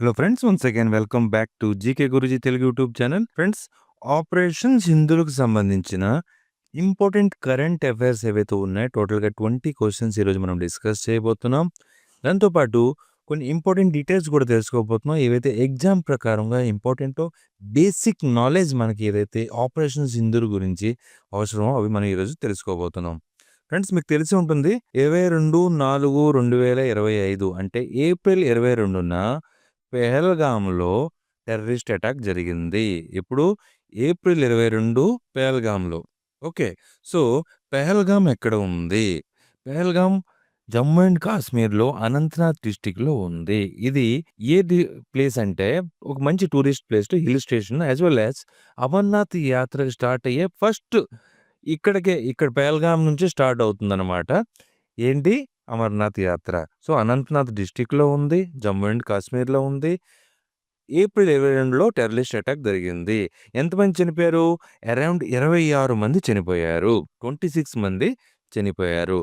Hello friends once again welcome back to GK Guruji Telugu YouTube channel friends operation సింధులకు సంబంధించిన important current affairs ఏవైతే ఉన్నాయో టోటల్గా twenty questions ఈరోజు మనం discuss చేయబోతున్నాం. దాంతోపాటు కొన్ని ఇంపార్టెంట్ డీటెయిల్స్ కూడా తెలుసుకోబోతున్నాం. ఏవైతే ఎగ్జామ్ ప్రకారంగా ఇంపార్టెంటో బేసిక్ నాలెడ్జ్ మనకి ఏదైతే ఆపరేషన్ సింధూర్ గురించి అవసరమో అవి మనం ఈరోజు తెలుసుకోబోతున్నాం. ఫ్రెండ్స్ మీకు తెలిసి ఉంటుంది ఇరవై రెండు నాలుగు రెండు వేల ఇరవై ఐదు అంటే ఏప్రిల్ ఇరవై రెండున పెహల్గామ్లో టెర్రరిస్ట్ అటాక్ జరిగింది. ఇప్పుడు ఏప్రిల్ ఇరవై రెండు పెహల్గామ్లో ఓకే. సో పెహల్గామ్ ఎక్కడ ఉంది? పెహల్గామ్ జమ్మూ అండ్ కాశ్మీర్లో అనంతనాథ్ డిస్టిక్లో ఉంది. ఇది ఏ ప్లేస్ అంటే ఒక మంచి tourist place hill station as well as Amarnath Yatra start అయ్యే ఫస్ట్ ఇక్కడికే ఇక్కడ పెహల్గామ్ నుంచి స్టార్ట్ అవుతుందన్నమాట. ఏంటి? అమర్నాథ్ యాత్ర. సో అనంతనాథ్ డిస్టిక్లో ఉంది జమ్మూ అండ్ కాశ్మీర్లో ఉంది. ఏప్రిల్ ఇరవై రెండులో టెర్రరిస్ట్ అటాక్ జరిగింది. ఎంతమంది చనిపోయారు? అరౌండ్ ఇరవై ఆరు మంది చనిపోయారు. ట్వంటీ సిక్స్ మంది చనిపోయారు.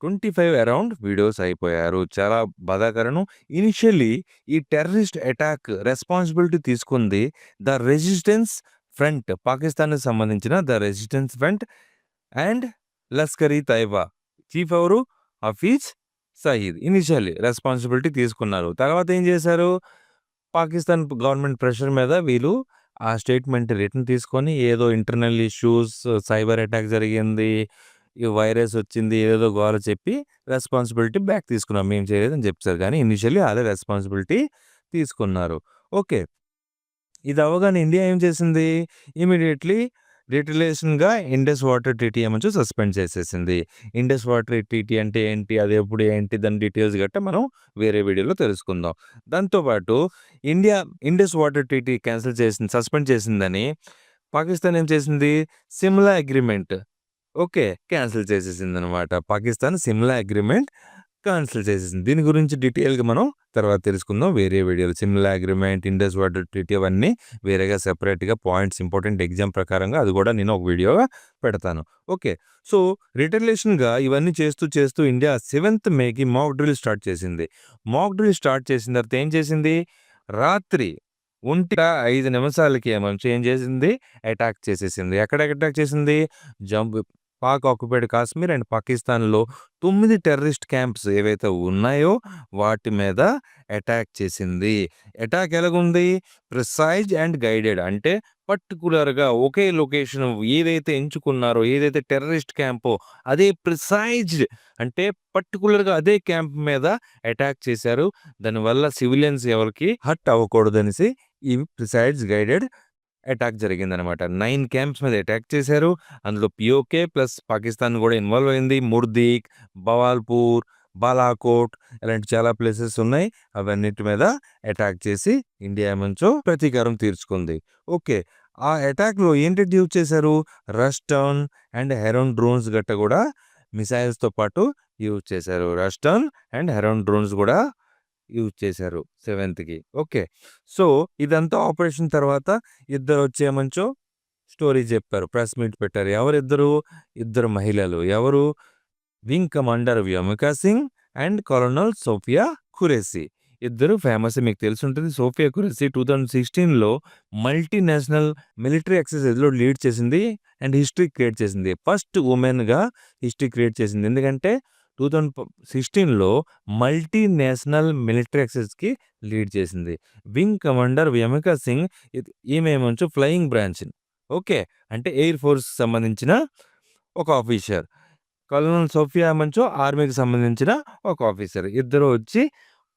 ట్వంటీ ఫైవ్ అరౌండ్ వీడియోస్ అయిపోయారు. చాలా బాధాకరణం ఇనిషియల్లీ ఈ టెర్రరిస్ట్ అటాక్ రెస్పాన్సిబిలిటీ తీసుకుంది. ద రెసిస్టెన్స్ ఫ్రంట్ పాకిస్తాన్కి సంబంధించిన the resistance front and Lashkar Taiba chief ఎవరు? హఫీజ్ సయీద్. ఇనిషియల్లీ రెస్పాన్సిబిలిటీ తీసుకున్నారు. తర్వాత ఏం చేశారు? పాకిస్తాన్ గవర్నమెంట్ ప్రెషర్ మీద వీళ్ళు ఆ స్టేట్మెంట్ రిటర్న్ తీసుకొని ఏదో ఇంటర్నల్ ఇష్యూస్ సైబర్ అటాక్ జరిగింది ఈ వైరస్ వచ్చింది ఏదో గోల చెప్పి రెస్పాన్సిబిలిటీ బ్యాక్ తీసుకున్నాం. మేము చేయలేదని చెప్తారు కానీ ఇనిషియల్లీ అదే రెస్పాన్సిబిలిటీ తీసుకున్నారు. ఓకే. ఇది అవగానే ఇండియా ఏం చేసింది? ఇమీడియట్లీ రిటలేషన్గా ఇండస్ వాటర్ టీటీ ఏమంచు సస్పెండ్ చేసేసింది. ఇండస్ వాటర్ టీటీ అంటే ఏంటి? అది ఎప్పుడు ఏంటి? దాని డీటెయిల్స్ గట్ట మనం వేరే వీడియోలో తెలుసుకుందాం. దాంతోపాటు ఇండియా ఇండస్ వాటర్ టీటీ క్యాన్సిల్ చేసింది సస్పెండ్ చేసిందని పాకిస్తాన్ ఏం చేసింది? సిమ్లా అగ్రిమెంట్. ఓకే క్యాన్సిల్ చేసేసింది అనమాట పాకిస్తాన్ సిమ్లా అగ్రిమెంట్ క్యాన్సిల్ చేసేసింది. దీని గురించి డీటెయిల్గా మనం తర్వాత తెలుసుకుందాం. వేరే వీడియోలు Shimla agreement Indus water treaty అవన్నీ వేరేగా సెపరేట్గా పాయింట్స్ ఇంపార్టెంట్ ఎగ్జామ్ ప్రకారంగా అది కూడా నేను ఒక వీడియోగా పెడతాను. ఓకే. సో రిటర్లేషన్గా ఇవన్నీ చేస్తూ చేస్తూ ఇండియా సెవెంత్ మేకి మాక్ డ్రిల్ స్టార్ట్ చేసింది. మాక్ డ్రిల్ స్టార్ట్ చేసిన తర్వాత ఏం చేసింది? రాత్రి ఒంటి ఐదు నిమిషాలకి ఏమో ఏం చేసింది అటాక్ చేసేసింది. ఎక్కడ అటాక్ చేసింది? జంప్ పాక్ ఆక్యుపైడ్ కాశ్మీర్ అండ్ పాకిస్తాన్లో తొమ్మిది టెర్రరిస్ట్ క్యాంప్స్ ఏవైతే ఉన్నాయో వాటి మీద అటాక్ చేసింది. అటాక్ ఎలాగుంది? ప్రిసైజ్ అండ్ గైడెడ్ అంటే పర్టికులర్గా ఒకే లొకేషన్ ఏదైతే ఎంచుకున్నారో ఏదైతే టెర్రరిస్ట్ క్యాంపో అదే ప్రిసైజ్డ్ అంటే పర్టికులర్గా అదే క్యాంప్ మీద అటాక్ చేశారు. దానివల్ల సివిలియన్స్ ఎవరికి హర్ట్ అవ్వకూడదనేసి ఈ ప్రిసైడ్స్ గైడెడ్ అటాక్ జరిగిందనమాట. నైన్ క్యాంప్స్ మీద అటాక్ చేశారు. అందులో పిఓకే ప్లస్ పాకిస్తాన్ కూడా ఇన్వాల్వ్ అయింది. ముర్దీక్ బవాల్పూర్ బాలాకోట్ ఇలాంటి చాలా ప్లేసెస్ ఉన్నాయి. అవన్నిటి మీద అటాక్ చేసి ఇండియా మంచో ప్రతీకారం తీర్చుకుంది. ఓకే. ఆ అటాక్లో ఏంటి యూజ్ చేశారు? రస్టర్న్ అండ్ హెరోన్ డ్రోన్స్ గట్ట కూడా మిసైల్స్తో పాటు యూజ్ చేశారు. రస్టర్న్ అండ్ హెరోన్ డ్రోన్స్ కూడా యూజ్ చేశారు సెవెంత్కి. ఓకే. సో ఇదంతా ఆపరేషన్ తర్వాత ఇద్దరు వచ్చేమంచో స్టోరీ చెప్పారు. ప్రెస్ మీట్ పెట్టారు. ఎవరిద్దరు? ఇద్దరు మహిళలు. ఎవరు? Wing commander Vyomika Singh and colonel Sofiya Qureshi ఇద్దరు ఫేమస్. మీకు తెలిసి ఉంటుంది సోఫియా ఖురేసి టూ థౌజండ్ సిక్స్టీన్లో మల్టీనేషనల్ మిలిటరీ ఎక్సర్సైజ్లో లీడ్ చేసింది అండ్ హిస్టరీ క్రియేట్ చేసింది. ఫస్ట్ ఉమెన్గా హిస్టరీ క్రియేట్ చేసింది. ఎందుకంటే టూ థౌజండ్ సిక్స్టీన్లో మల్టీనేషనల్ మిలిటరీ ఎక్సైజ్కి లీడ్ చేసింది. వింగ్ కమాండర్ వ్యమికా సింగ్ ఈమె ఏమంచు? Flying branch. ఓకే. అంటే ఎయిర్ ఫోర్స్కి సంబంధించిన ఒక ఆఫీసర్. కల్నల్ సోఫియా మంచో ఆర్మీకి సంబంధించిన ఒక ఆఫీసర్. ఇద్దరు వచ్చి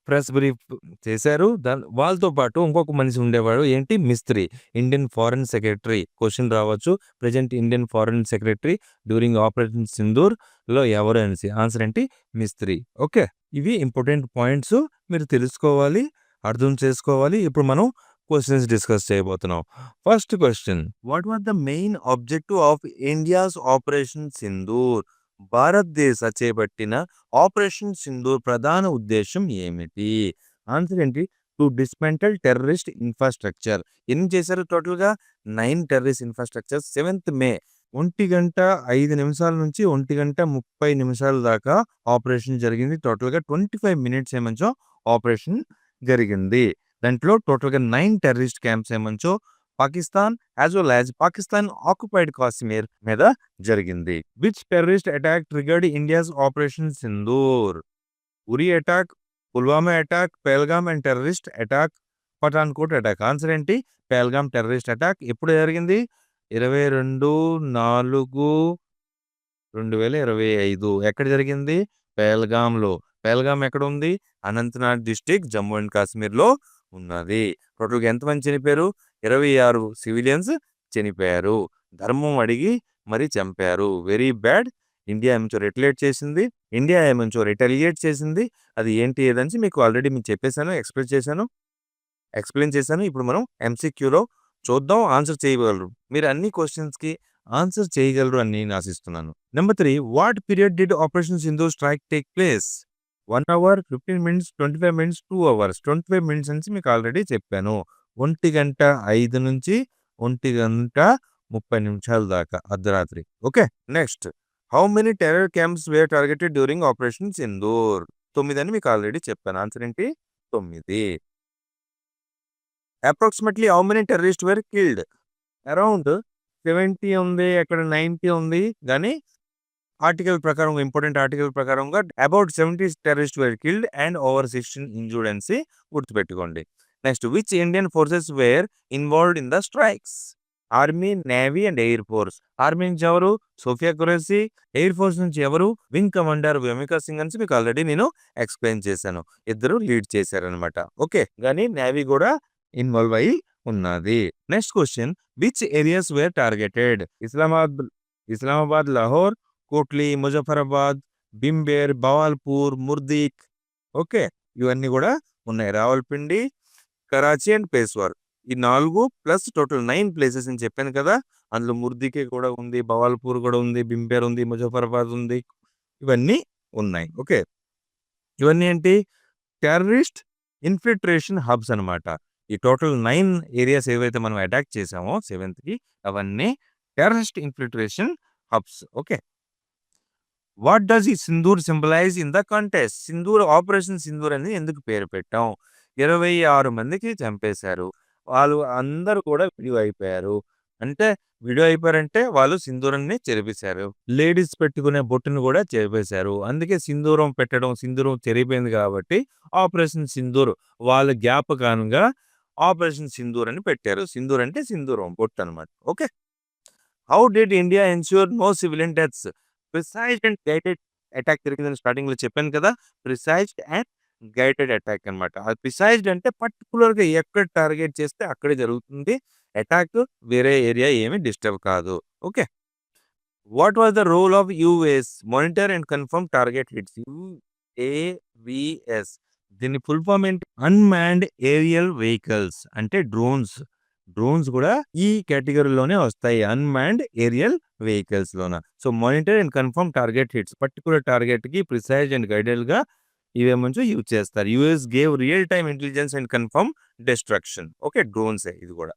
ప్రెస్ బ్రీఫ్ చేశారు. దాని వాళ్ళతో పాటు ఇంకొక మనిషి ఉండేవాడు ఏంటి? Misri Indian foreign secretary question రావచ్చు. Present Indian foreign secretary during operation సింధూర్లో ఎవరు అనేసి ఆన్సర్ ఏంటి? మిస్త్రీ. ఓకే. ఇవి ఇంపార్టెంట్ పాయింట్స్. మీరు తెలుసుకోవాలి అర్థం చేసుకోవాలి. ఇప్పుడు మనం క్వశ్చన్స్ డిస్కస్ చేయబోతున్నాం. First question. What what the main objective of India's operation Sindoor? భారతదేశ చేపట్టిన ఆపరేషన్ సింధూర్ ప్రధాన ఉద్దేశం ఏమిటి? ఆన్సర్ ఏంటి? To dismantle terrorist infrastructure. ఎన్ని చేశారు టోటల్గా? Nine terrorist infrastructure seventh May. ఒంటి గంట ఐదు నిమిషాల నుంచి ఒంటి గంట ముప్పై నిమిషాల దాకా ఆపరేషన్ జరిగింది. టోటల్గా ట్వంటీ ఫైవ్ మినిట్స్ ఏమంచో ఆపరేషన్ జరిగింది. దాంట్లో టోటల్‌గా nine terrorist camps ఏమంచో Pakistan as well as Pakistan occupied Kashmir మీద జరిగింది. Which terrorist attack triggered India's operation Sindoor? Uri attack, Pulwama attack, Pahalgam and terrorist attack, Pathankot attack. Answer ఏంటి? Pahalgam terrorist attack ఎప్పుడు జరిగింది? 22/4/2025 ఎక్కడ జరిగింది? పెహల్గామ్‌లో. పెహల్గామ్ ఎక్కడుంది? అనంతనాగ్ డిస్టిక్ జమ్మూ అండ్ కాశ్మీర్‌లో ఉన్నది. టోటల్‌గా ఎంతమంది చనిపోయారు? 26 సివిలియన్స్ చనిపోయారు. ధర్మం అడిగి మరి చంపారు. Very bad. ఇండియా ఏమంచో రిటలియేట్ చేసింది. ఇండియా ఏమంచో రిటలియేట్ చేసింది. అది ఏంటి ఏదని మీకు ఆల్రెడీ మీకు చెప్పేసాను. ఎక్స్‌ప్లెయిన్ చేశాను. ఎక్స్‌ప్లెయిన్ చేశాను. ఇప్పుడు మనం ఎంసీక్యూలో చూద్దాం. ఆన్సర్ చేయగలరు. మీరు అన్ని క్వశ్చన్స్కి ఆన్సర్ చేయగలరు అని నేను ఆశిస్తున్నాను. Number three what period did operation Sindhu strike take place? One hour, 15 minutes, 25 minutes, two hours. 25 minutes అని మీకు ఆల్రెడీ చెప్పాను. 1:05 నుంచి 1:30 నిమిషాల దాకా అర్ధరాత్రి. Okay. Next how many terror camps were targeted during operation Sindoor? 9 అని మీకు ఆల్రెడీ చెప్పాను. ఆన్సర్ ఏంటి? తొమ్మిది approximately how many terrorist were killed? Around 70 ఉంది. అక్కడ 90 ఉంది. కానీ ఆర్టికల్ ప్రకారం ఇంపార్టెంట్ ఆర్టికల్ ప్రకారంగా about 70 terrorist were killed and over sixteen injuries గుర్తుపెట్టుకోండి. Next which Indian forces were involved in the strikes? Army, navy and air force. Army నుంచి ఎవరు? Sophia Qureshi. Air force నుంచి ఎవరు? వింగ్ కమాండర్ వ్యోమికా సింగ్ అని మీకు already నేను explain చేశాను. ఇద్దరు లీడ్ చేశారనమాట. ఓకే. కానీ నేవీ కూడా ఇన్వాల్వ్ అయ్యి ఉన్నది. Next question which areas were targeted? Islamabad Islamabad, Lahore, Kotli, Muzaffarabad, Bhimber, Bahawalpur, Muridke. Okay. ఇవన్నీ కూడా ఉన్నాయి. రావల్పిండి, కరాచీ అండ్ పేస్వార్ ఈ నాలుగు ప్లస్ టోటల్ నైన్ ప్లేసెస్ అని చెప్పాను కదా! అందులో ముర్దికే కూడా ఉంది. బవాల్పూర్ కూడా ఉంది. బింబేర్ ఉంది. ముజఫరాబాద్ ఉంది. ఇవన్నీ ఉన్నాయి. ఓకే. ఇవన్నీ ఏంటి? టెర్రరిస్ట్ ఇన్ఫిల్ట్రేషన్ హబ్స్ అనమాట. ఈ టోటల్ నైన్ ఏరియాస్ ఏవైతే మనం అటాక్ చేసామో సెవెంత్‌కి అవన్నీ terrorist infiltration hubs. Okay. What does ఈ Sindoor symbolize in the context? Sindoor operation Sindoor అనేది ఎందుకు పేరు పెట్టాం? 26 మందికి చంపేశారు. వాళ్ళు అందరూ కూడా విడివ అయిపోయారు. అంటే విడివ అయిపోయారంటే వాళ్ళు సింధూరాన్ని చెరిపేశారు. లేడీస్ పెట్టుకునే బొట్టును కూడా చెరిపేశారు. అందుకే సింధూరం పెట్టడం సింధూరం చెరిపోయింది కాబట్టి ఆపరేషన్ సింధూర్ వాళ్ళ జ్ఞాపకానంగా ఆపరేషన్ సింధూర్ అని పెట్టారు. సింధూర్ అంటే సింధూరం బొట్టు అనమాట. Okay. How did India ensure no civilian deaths? Precised and guided attack జరిగిందని స్టార్టింగ్‌లో చెప్పాను కదా! ప్రిసైజ్డ్ అండ్ గైడెడ్ అటాక్ అనమాట. అది ప్రిసైజ్డ్ అంటే పర్టిక్యులర్‌గా ఎక్కడ టార్గెట్ చేస్తే అక్కడే జరుగుతుంది. అటాక్ వేరే ఏరియా ఏమి డిస్టర్బ్ కాదు. Okay. What was the role of US monitor and confirm target hits? UAVs దీని ఫుల్ ఫార్మ్ ఏంటి? అన్‌మాన్డ్ ఏరియల్ వెహికల్స్ అంటే డ్రోన్స్. డ్రోన్స్ కూడా ఈ కేటగరీలోనే వస్తాయి. Unmanned aerial వెహికల్స్‌లోన. So monitor and confirm target hits particular టార్గెట్‌కి precise and గైడెడ్‌గా ఇవేమంచో use చేస్తారు. US gave real time intelligence and confirm destruction. Okay. డ్రోన్సే ఇది కూడా.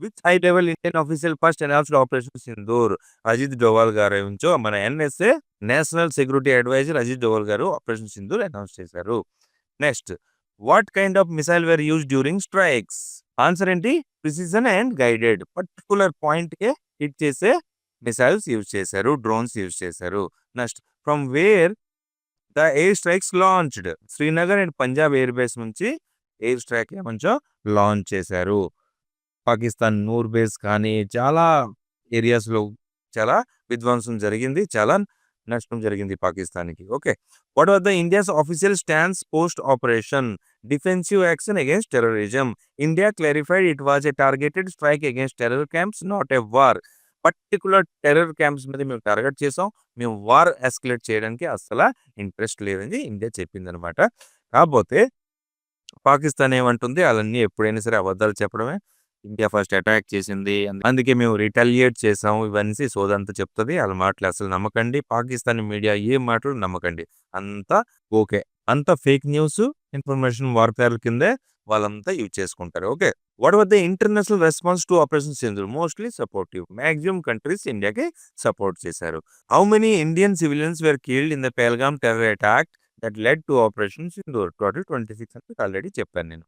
With high level Indian official first announced operation Sindoor? Ajit Doval garu ఉంచో మన NSA national security advisor Ajit Doval garu operation Sindoor announce చేశారు. Next what kind of missile were use during strikes? Answer ఏంటి? Precision and guided particular పాయింట్‌కే hit చేసే missiles use చేశారు. Drones use చేశారు. Next from where the air strikes launched? Srinagar and Punjab air base నుంచి air strike ఏమంచో launch చేశారు. Pakistan Noor base కానీ చాలా ఏరియాస్‌లో చాలా విధ్వంసం జరిగింది. చాలా నష్టం జరిగింది పాకిస్తాన్‌కి. Okay. What are the India's official stands post operation? Defensive action against terrorism. India clarified it was a targeted strike against terror camps not a war. Particular terror camps మీద మేము టార్గెట్ చేసాం. మేము వార్ ఎస్కలేట్ చేయడానికి అస్సలు interest లేదని India చెప్పిందనమాట. కాకపోతే పాకిస్తాన్ ఏమంటుంది? వాళ్ళన్నీ ఎప్పుడైనా సరే అబద్ధాలు చెప్పడమే. ఇండియా ఫస్ట్ అటాక్ చేసింది. అందుకే మేము రిటాలియేట్ చేసాం. ఇవన్నీ సోదంతా చెప్తుంది వాళ్ళ మాటలు అసలు నమ్మకండి. పాకిస్తాన్ మీడియా ఏ మాటలు నమ్మకండి. అంతా ఓకే. అంతా ఫేక్ న్యూస్, ఇన్ఫర్మేషన్ వార్ఫేర్ కిందే వాళ్ళంతా యూజ్ చేసుకుంటారు. Okay. What was the international response to operation Sindoor? Mostly supportive. Maximum countries ఇండియాకి సపోర్ట్ చేశారు. How many Indian civilians were killed in the Pahalgam terror attack that led to operation Sindoor? Total twenty six అంటే already చెప్పాను నేను.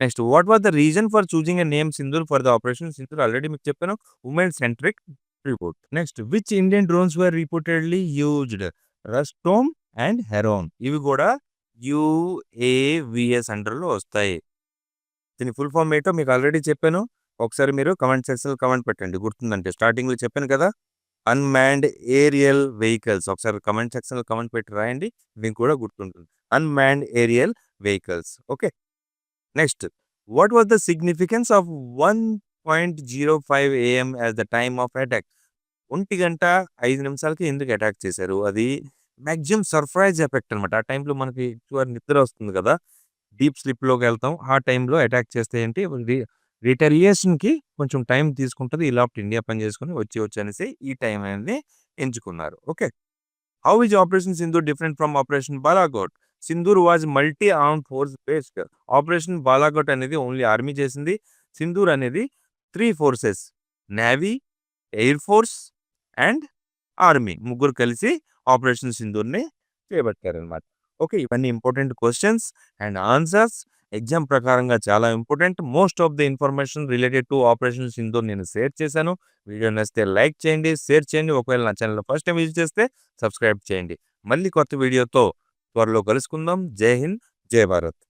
Next what was the reason for choosing a name Sindoor for the operation Sindoor already మీకు చెప్పాను women centric report next which Indian drones were reportedly used Rustom and Heron ఇవి కూడా యుఏవిఎస్ అండర్లో వస్తాయి దీని full form ఏంటో మీకు ఆల్రెడీ చెప్పాను. ఒకసారి మీరు కమెంట్ సెక్షన్లో కమెంట్ పెట్టండి. గుర్తుందంటే స్టార్టింగ్లో చెప్పాను కదా అన్మ్యాన్డ్ ఏరియల్ వెహికల్స్. ఒకసారి కమెంట్ సెక్షన్లో కమెంట్ పెట్టి రాయండి మీకు కూడా గుర్తుంటుంది. Unmanned aerial vehicles. Okay. Next what was the significance of one point zero five AM as the time of attack? ఒంటి గంట ఐదు నిమిషాలకి ఎందుకు అటాక్ చేశారు? అది మ్యాక్సిమం సర్ప్రైజ్ ఎఫెక్ట్ అనమాట ఆ టైంలో మనకి ఎక్కువ నిద్ర వస్తుంది కదా. డీప్ స్లిప్లోకి వెళ్తాం. ఆ టైంలో అటాక్ చేస్తే ఏంటి? రిటరియేషన్కి కొంచెం టైం తీసుకుంటుంది. ఈ లోపల ఇండియా పని చేసుకుని వచ్చి వచ్చి అనేసి ఈ టైం అనేది ఎంచుకున్నారు. Okay. How is operation Sindoor different from operation Balakot Sindoor was multi arm force based. Operation Balakot అనేది ఓన్లీ ఆర్మీ చేసింది. సింధూర్ అనేది three forces navy air force and army. ముగ్గురు కలిసి ఆపరేషన్ సింధూర్ని చేపట్టారనమాట ఓకే. ఇవన్నీ important questions and answers. Exam ప్రకారంగా చాలా important. Most of the information related to operations ఇందో నేను షేర్ చేశాను. వీడియో నచ్చితే లైక్ చేయండి షేర్ చేయండి. ఒకవేళ నా ఛానల్ ఫస్ట్ టైం విజిట్ చేస్తే సబ్స్క్రైబ్ చేయండి. మళ్ళీ కొత్త వీడియోతో త్వరలో కలుసుకుందాం. జై హింద్ జై భారత్.